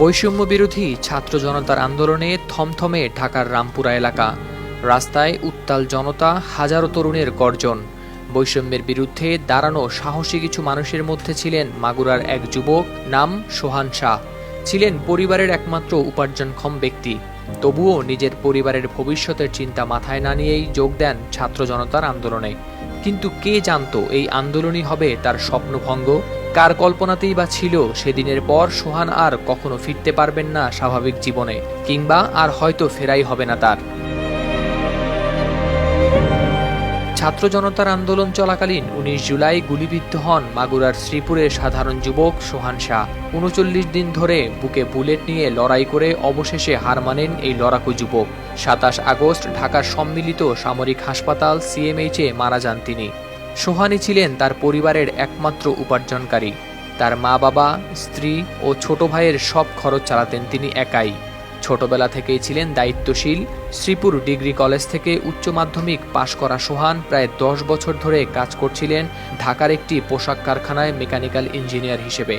বৈষম্য বিরোধী ছাত্র জনতার আন্দোলনে থমথমে ঢাকার রামপুরা এলাকা। রাস্তায় উত্তাল জনতা, হাজারো তরুণের গর্জন। বৈষম্যের বিরুদ্ধে দাঁড়ানো সাহসী কিছু মানুষের মধ্যে ছিলেন মাগুরার এক যুবক, নাম সোহান শাহ। ছিলেন পরিবারের একমাত্র উপার্জনক্ষম ব্যক্তি। তবুও নিজের পরিবারের ভবিষ্যতের চিন্তা মাথায় না নিয়েই যোগ দেন ছাত্র জনতার আন্দোলনে। কিন্তু কে জানত এই আন্দোলনই হবে তার স্বপ্নভঙ্গ? কার কল্পনাতেই বা ছিল সেদিনের পর সোহান আর কখনো ফিরতে পারবেন না স্বাভাবিক জীবনে, কিংবা আর হয়তো ফেরাই হবে না তার। ছাত্র জনতার আন্দোলন চলাকালীন উনিশ জুলাই গুলিবিদ্ধ হন মাগুরার শ্রীপুরের সাধারণ যুবক সোহান শাহ। উনচল্লিশ দিন ধরে বুকে বুলেট নিয়ে লড়াই করে অবশেষে হার মানেন এই লড়াকু যুবক। সাতাশ আগস্ট ঢাকার সম্মিলিত সামরিক হাসপাতাল সিএমএইচে মারা যান তিনি। সোহানি ছিলেন তার পরিবারের একমাত্র উপার্জনকারী। তার মা বাবা স্ত্রী ও ছোট ভাইয়ের সব খরচ চালাতেন তিনি একাই। ছোটবেলা থেকেই ছিলেন দায়িত্বশীল। শ্রীপুর ডিগ্রি কলেজ থেকে উচ্চ মাধ্যমিক পাশ করা সোহান প্রায় দশ বছর ধরে কাজ করছিলেন ঢাকার একটি পোশাক কারখানায় মেকানিক্যাল ইঞ্জিনিয়ার হিসেবে।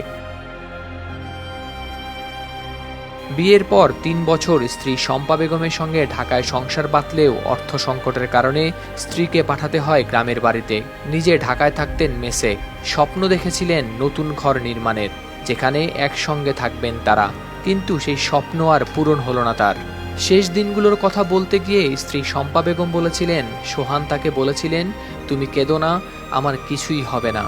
বিয়ের পর তিন বছর স্ত্রী শম্পা বেগমের সঙ্গে ঢাকায় সংসার বাতলেও অর্থ সংকটের কারণে স্ত্রীকে পাঠাতে হয় গ্রামের বাড়িতে। নিজে ঢাকায় থাকতেন মেসে। স্বপ্ন দেখেছিলেন নতুন ঘর নির্মাণের, যেখানে একসঙ্গে থাকবেন তারা। কিন্তু সেই স্বপ্ন আর পূরণ হলো না তার। শেষ দিনগুলোর কথা বলতে গিয়ে স্ত্রী শম্পা বেগম বলেছিলেন, সোহান তাকে বলেছিলেন, তুমি কেঁদো না, আমার কিছুই হবে না।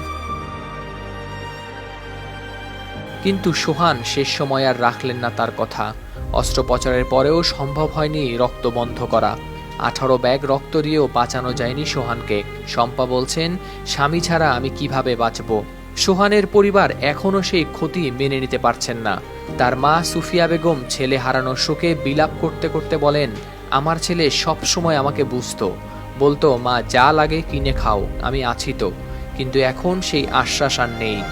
কিন্তু সোহান শেষ সময় আর রাখলেন না তার কথা। অস্ত্রোপচারের পরেও সম্ভব হয়নি রক্ত বন্ধ করা। আঠারো ব্যাগ রক্ত দিয়েও বাঁচানো যায়নি সোহানকে। শম্পা বলছেন, স্বামী ছাড়া আমি কীভাবে বাঁচব? সোহানের পরিবার এখনও সেই ক্ষতি মেনে নিতে পারছেন না। তার মা সুফিয়া বেগম ছেলে হারানোর শোকে বিলাপ করতে করতে বলেন, আমার ছেলে সব সময় আমাকে বুঝতো। বলতো, মা, যা লাগে কিনে খাও, আমি আছি তো। কিন্তু এখন সেই আশ্বাস আর নেই।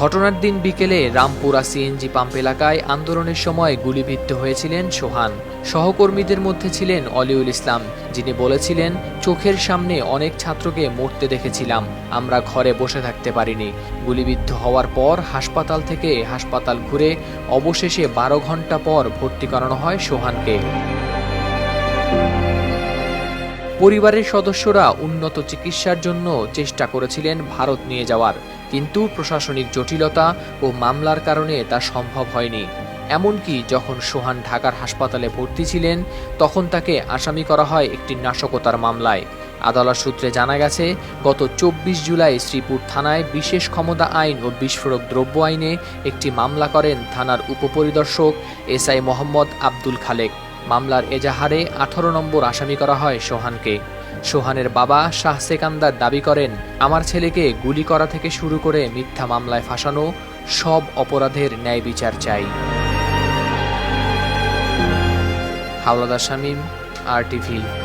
ঘটনার দিন বিকেলে রামপুরা সিএনজি পাম্প এলাকায় আন্দোলনের সময় গুলিবিদ্ধ হয়েছিলেন সোহান। সহকর্মীদের মধ্যে ছিলেন অলিউল ইসলাম, যিনি বলেছিলেন, চোখের সামনে অনেক ছাত্রকে মরতে দেখেছিলাম, আমরা ঘরে বসে থাকতে পারিনি। গুলিবিদ্ধ হওয়ার পর হাসপাতাল থেকে হাসপাতাল ঘুরে অবশেষে বারো ঘণ্টা পর ভর্তি করানো হয় সোহানকে। পরিবারের সদস্যরা উন্নত চিকিৎসার জন্য চেষ্টা করেছিলেন ভারত নিয়ে যাওয়ার। কিন্তু প্রশাসনিক জটিলতা ও মামলার কারণে তা সম্ভব হয়নি। এমনকি যখন সোহান ঢাকার হাসপাতালে ভর্তি ছিলেন, তখন তাকে আসামি করা হয় একটি নাশকতার মামলায়। আদালত সূত্রে জানা গেছে, গত চব্বিশ জুলাই শ্রীপুর থানায় বিশেষ ক্ষমতা আইন ও বিস্ফোরক দ্রব্য আইনে একটি মামলা করেন থানার উপপরিদর্শক এসআই মোহাম্মদ আব্দুল খালেক। মামলার এজাহারে আঠারো নম্বর আসামি করা হয় সোহানকে। সোহানের বাবা শাহ সেকান্দার দাবি করেন, আমার ছেলেকে গুলি করা থেকে শুরু করে মিথ্যা মামলায় ফাঁসানো সব অপরাধের ন্যায় বিচার চাই। হাওলাদার শামীম, আর টিভি